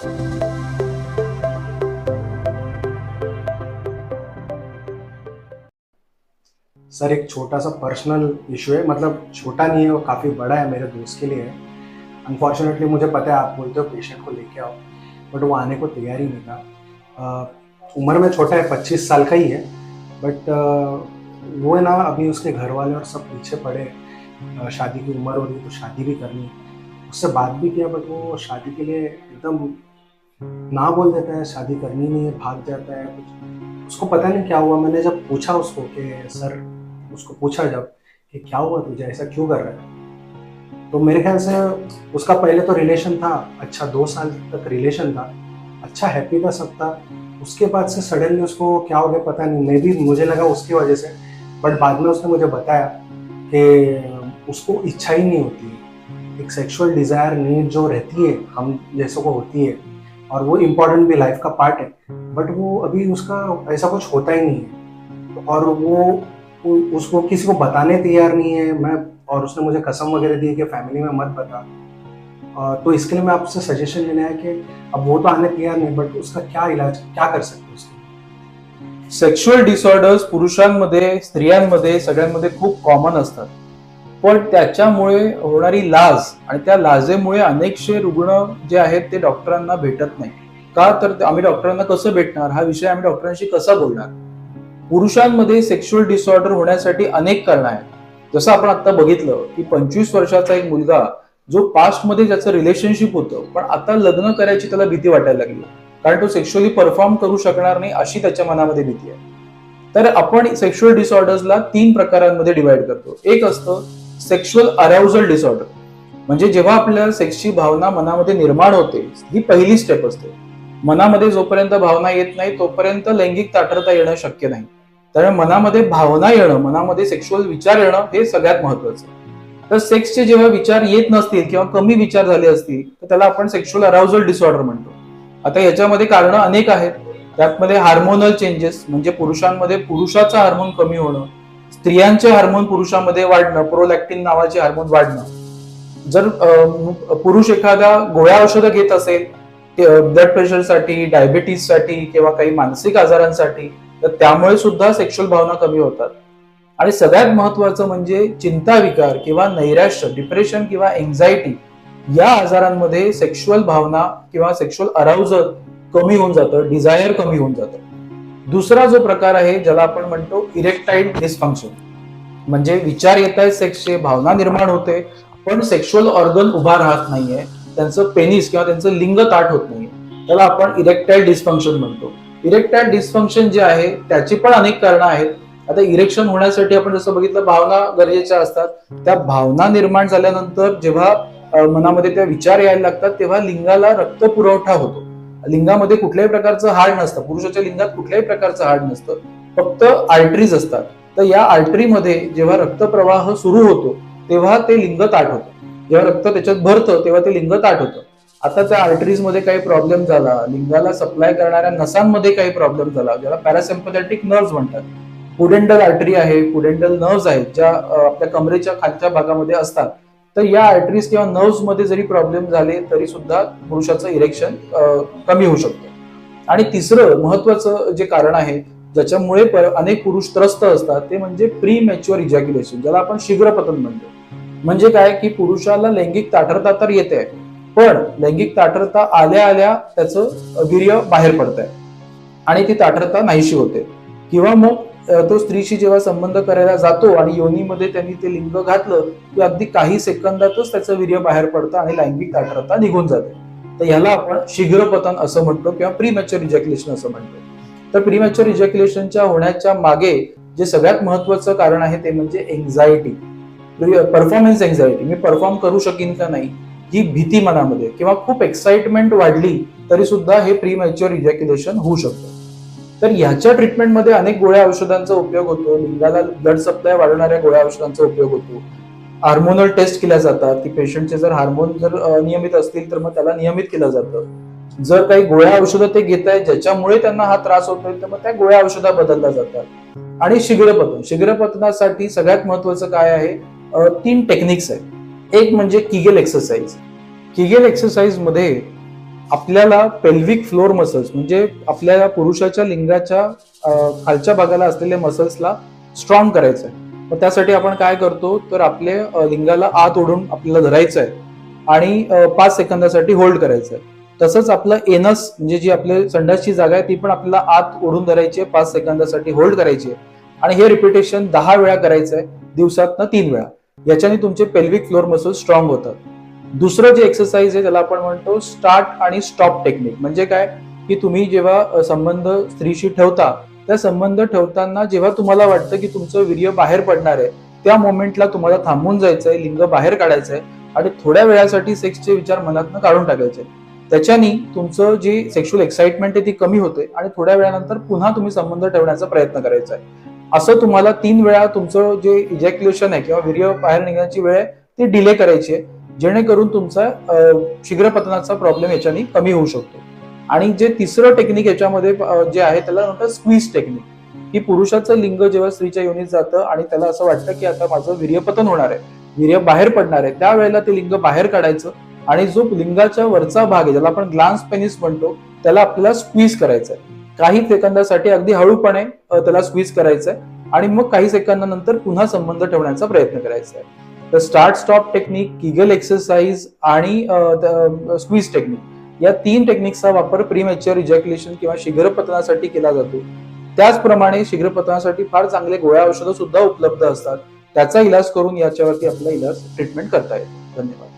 Sir, एक छोटा सा पर्सनल इशू है। मतलब छोटा नहीं है, वो काफ़ी बड़ा है मेरे दोस्त के लिए। अनफॉर्चुनेटली मुझे पता है आप बोलते हो पेशेंट को लेके आओ बट वो आने को तैयार ही नहीं था। उम्र में छोटा है, पच्चीस साल का ही है बट वो है ना, अभी उसके घर वाले और सब पीछे पड़े शादी की उम्र हो रही तो शादी भी करनी उससे बात भी किया बट वो शादी के लिए एकदम ना बोल देता है, शादी करनी नहीं है, भाग जाता है, कुछ उसको पता नहीं क्या हुआ। मैंने जब पूछा उसको कि, सर, उसको पूछा जब कि, क्या हुआ तुझे? ऐसा क्यों कर रहा है? तो मेरे ख्याल से उसका पहले तो रिलेशन था अच्छा दो साल तक रिलेशन था अच्छा हैप्पी था सब था। उसके बाद से सडनली उसको क्या हो गया पता नहीं। मे भी मुझे लगा उसकी वजह से बट बाद में उसने मुझे बताया कि उसको इच्छा ही नहीं होती। एक सेक्सुअल डिज़ायर नीड जो रहती है, हम जैसों को होती है और वो इम्पोर्टेंट भी लाइफ का पार्ट है। बट वो अभी उसका ऐसा कुछ होता ही नहीं है। और वो उसको किसी को बताने तैयार नहीं है। मैं, और उसने मुझे कसम वगैरह दी कि फैमिली में मत बता। तो इसके लिए मैं आपसे सजेशन लेना है कि अब वो तो आने तैयार नहीं बट उसका क्या इलाज, क्या कर सकते हैं उसके? सेक्शुअल डिसऑर्डर्स पुरुषांमध्ये, स्त्रियांमध्ये, सगळ्यांमध्ये खूप कॉमन असतात. पण त्याच्यामुळे होणारी लाज आणि त्या लाजेमुळे अनेकशे रुग्ण जे आहेत ते डॉक्टरांना भेटत नाही. का तर आम्ही डॉक्टरांना कसं भेटणार? हा विषय आम्ही डॉक्टरांशी कसा बोलणार? पुरुषांमध्ये सेक्शुअल डिसऑर्डर होण्यासाठी अनेक कारण आहेत. जसं आपण आता बघितलं की पंचवीस वर्षाचा एक मुलगा जो पास्टमध्ये ज्याचं रिलेशनशिप होतं पण आता लग्न करायची त्याला भीती वाटायला लागली. कारण तो सेक्शुअली परफॉर्म करू शकणार नाही अशी त्याच्या मनामध्ये भीती आहे. तर आपण सेक्शुअल डिसऑर्डर्सला तीन प्रकारांमध्ये डिवाइड करतो. एक असतं सेक्शुअल अराउझल डिसऑर्डर म्हणजे जेव्हा आपल्याला सेक्सची भावना मनामध्ये निर्माण होते ही पहिली स्टेप असते. मनामध्ये जोपर्यंत भावना येत नाही तोपर्यंत लैंगिक ताठरता येणं शक्य नाही. त्यामुळे मनामध्ये भावना येणं मनामध्ये सेक्शुअल विचार येणं हे सगळ्यात महत्वाचं तर सेक्सचे जेव्हा विचार येत नसतील किंवा कमी विचार झाले असतील तर त्याला आपण सेक्शुअल अराउजल डिसऑर्डर म्हणतो. आता याच्यामध्ये कारण अनेक आहेत. त्यातमध्ये हार्मोनल चेंजेस म्हणजे पुरुषांमध्ये पुरुषाचं हार्मोन कमी होणं स्त्रियांचे हार्मोन पुरुषांमध्ये वाढणं प्रोलॅक्टिन नावाचे हार्मोन वाढणं. जर पुरुष एखाद्या गोळ्या औषधं घेत असेल ब्लड प्रेशरसाठी डायबिटीजसाठी किंवा काही मानसिक आजारांसाठी तर त्यामुळे सुद्धा सेक्शुअल भावना कमी होतात. आणि सगळ्यात महत्वाचं म्हणजे चिंता विकार किंवा नैराश्य डिप्रेशन किंवा एन्झायटी या आजारांमध्ये सेक्शुअल भावना किंवा सेक्शुअल अराउजल कमी होऊन जातं डिझायर कमी होऊन जातं. दुसरा जो प्रकार आहे ज्याला आपण म्हणतो इरेक्टाईल डिस्फंक्शन म्हणजे विचार येत आहेत सेक्सचे भावना निर्माण होते पण सेक्शुअल ऑर्गन उभा राहत नाहीये. त्यांचं पेनिस किंवा त्यांचं लिंग ताट होत नाहीये. त्याला आपण इरेक्टाईल डिस्फंक्शन म्हणतो. इरेक्टाईल डिस्फंक्शन जे आहे त्याची पण अनेक कारणं आहेत. आता इरेक्शन होण्यासाठी आपण जसं बघितलं भावना गरजेच्या असतात. त्या भावना निर्माण झाल्यानंतर जेव्हा मनामध्ये त्या विचार यायला लागतात तेव्हा लिंगाला रक्त पुरवठा होतो. लिंगामध्ये कुठल्याही प्रकारचं हाड नसतं. पुरुषाच्या लिंगात कुठल्याही प्रकारचं हाड नसतं. फक्त आर्टरीज असतात. तर या आर्टरीमध्ये जेव्हा रक्तप्रवाह सुरू होतो तेव्हा ते लिंग ताट होतं. जेव्हा रक्त त्याच्यात भरतं तेव्हा ते लिंग ताट होतं. आता त्या आर्टरीजमध्ये काही प्रॉब्लेम झाला. लिंगाला सप्लाय करणाऱ्या नसांमध्ये काही प्रॉब्लेम झाला. ज्याला पॅरासिम्पथॅटिक नर्व्ह म्हणतात. पुडेंडल आर्टरी आहे. पुडेंडल नर्व्ह आहेत ज्या आपल्या कमरेच्या खालच्या भागामध्ये असतात. तर या आर्टरीज किंवा नर्व्समध्ये जरी प्रॉब्लेम झाले तरी सुद्धा पुरुषाचं इरेक्शन कमी होऊ शकतं. आणि तिसरं महत्वाचं जे कारण आहे ज्याच्यामुळे अनेक पुरुष त्रस्त असतात ते म्हणजे प्री मॅच्युअर इजॅक्युलेशन ज्याला आपण शीघ्रपतन म्हणतो. म्हणजे काय? की पुरुषाला लैंगिक ताठरता तर येते पण लैंगिक ताठरता आल्या आल्या त्याचं वीर्य बाहेर पडत आहे आणि ती ताठरता नाहीशी होते. किंवा मग तो स्त्रीशी जेव्हा संबंध करायला जातो आणि योनीमध्ये त्यांनी ते लिंग घातलं की अगदी काही सेकंदातच त्याचं वीर्य बाहेर पडतं आणि लैंगिक ताठरता निघून जाते. तर ह्याला आपण शीघ्रपतन असं म्हणतो किंवा प्रीमॅच्युअर इजॅक्युलेशन असं म्हणतो. तर प्रीमॅच्युअर इजॅक्युलेशनच्या होण्याच्या मागे जे सगळ्यात महत्वाचं कारण आहे ते म्हणजे एन्झायटी परफॉर्मन्स एन्झायटी मी परफॉर्म करू शकेन का नाही ही भीती मनामध्ये किंवा खूप एक्साइटमेंट वाढली तरी सुद्धा हे प्रीमॅच्युअर इजॅक्युलेशन होऊ शकतं. तर ह्याच्या ट्रीटमेंटमध्ये अनेक गोळ्या औषधांचा उपयोग होतो. लिंगाला ब्लड सप्लाय वाढवणाऱ्या गोळ्या औषधांचा उपयोग होतो. हार्मोनल टेस्ट केल्या जातात. की पेशंटचे जर हार्मोन जर नियमित असतील तर मग त्याला नियमित केलं जातं. जर काही गोळ्या औषधं ते घेत आहेत ज्याच्यामुळे त्यांना हा त्रास होतोय तर मग त्या गोळ्या औषधा बदलल्या जातात. आणि शीघ्रपतन. शीघ्रपतनासाठी सगळ्यात महत्वाचं काय आहे? तीन टेक्निक्स आहेत. एक म्हणजे किगेल एक्सरसाइज किगेल एक्सरसाइजमध्ये आपल्याला पेल्विक फ्लोर मसल्स म्हणजे आपल्या पुरुषाच्या लिंगाच्या खालच्या भागाला असलेल्या मसल्सला स्ट्रॉंग करायचं आहे. मग त्यासाठी आपण काय करतो तर आपले लिंगाला आत ओढून आपल्याला धरायचं आहे आणि पाच सेकंदासाठी होल्ड करायचं आहे. तसंच आपलं एनस म्हणजे जी आपल्या संडासची जागा आहे ती पण आपल्याला आत ओढून धरायची आहे पाच सेकंदासाठी होल्ड करायची आहे. आणि हे रिपिटेशन दहा वेळा करायचं आहे दिवसात तीन वेळा. याच्याने तुमचे पेल्विक फ्लोर मसल स्ट्रॉंग होतात. दुसरं जे एक्सरसाइज आहे त्याला आपण म्हणतो स्टार्ट आणि स्टॉप टेक्निक म्हणजे काय? की तुम्ही जेव्हा संबंध स्त्रीशी ठेवता त्या संबंध ठेवताना जेव्हा तुम्हाला वाटतं की तुमचं वीर्य बाहेर पडणार आहे त्या मोमेंटला तुम्हाला थांबून जायचंय लिंग बाहेर काढायचंय आणि थोड्या वेळासाठी सेक्सचे विचार मनातनं काढून टाकायचे. त्याच्यानी तुमचं जी सेक्शुअल एक्साइटमेंट आहे ती कमी होते आणि थोड्या वेळानंतर पुन्हा तुम्ही संबंध ठेवण्याचा प्रयत्न करायचा आहे. असं तुम्हाला तीन वेळा तुमचं जे इजॅक्युलेशन आहे किंवा वीर्य बाहेर निघण्याची वेळ आहे ती डिले करायची आहे. जेणेकरून तुमचा शीघ्रपतनाचा प्रॉब्लेम याच्याने कमी होऊ शकतो. आणि जे तिसरं टेक्निक याच्यामध्ये जे आहे त्याला म्हणतात स्क्वीज टेक्निक की पुरुषाचं लिंग जेव्हा स्त्रीच्या योनीत जातं आणि त्याला असं वाटतं की आता माझं वीर्यपतन होणार आहे वीर्य बाहेर पडणार आहे त्यावेळेला ते लिंग बाहेर काढायचं आणि जो लिंगाच्या वरचा भाग आहे ज्याला आपण ग्लान्स पेनिस म्हणतो त्याला आपल्याला स्क्वीज करायचं आहे काही सेकंदासाठी अगदी हळूपणे त्याला स्क्वीज करायचं आहे आणि मग काही सेकंदानंतर पुन्हा संबंध ठेवण्याचा प्रयत्न करायचा आहे तर start stop technique Kegel exercise आणि स्क्वीज टेक्निक या तीन टेक्निकचा वापर प्रीमॅच्युअर इजॅक्युलेशन किंवा शीघ्रपतनासाठी केला जातो. त्याचप्रमाणे शीघ्रपतनासाठी फार चांगले गोळ्या औषधं सुद्धा उपलब्ध असतात. त्याचा इलाज करून याच्यावरती आपला इलाज ट्रीटमेंट करता येईल धन्यवाद.